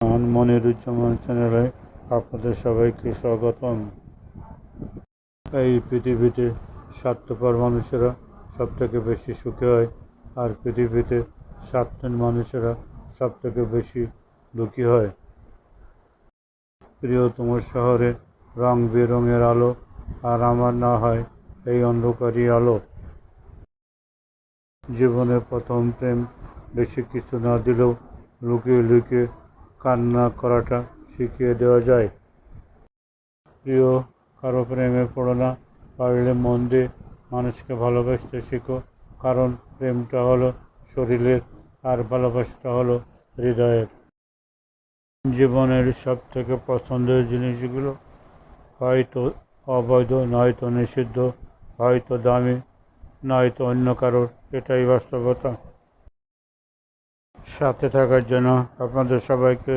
মহান মনিরুজ্জামান চ্যানেলে আপনাদের সবাইকে স্বাগতম। এই পৃথিবীতে স্বার্থপর মানুষেরা সব থেকে বেশি সুখী হয়, আর পৃথিবীতে স্বার্থহীন মানুষেরা সব থেকে বেশি দুঃখী হয়। প্রিয়তম শহরে রং বেরঙের আলো, আর আমার না হয় এই অন্ধকারই আলো। জীবনের প্রথম প্রেম বেশি কিছু না দিলেও লুকিয়ে লুকিয়ে কান্না করাটা শিখিয়ে দেওয়া যায়। প্রিয়, কারও প্রেমে পড়ো না। পারলে মন দিয়ে মানুষকে ভালোবাসতে শেখো। কারণ প্রেমটা হলো শরীরের আর ভালোবাসাটা হলো হৃদয়ের। জীবনের সব থেকে পছন্দের জিনিসগুলো হয়তো অবৈধ, নয়তো নিষিদ্ধ, হয়তো দামি, নয়তো অন্য কারোর। এটাই বাস্তবতা। সাথে থাকার জন্য আপনাদের সবাইকে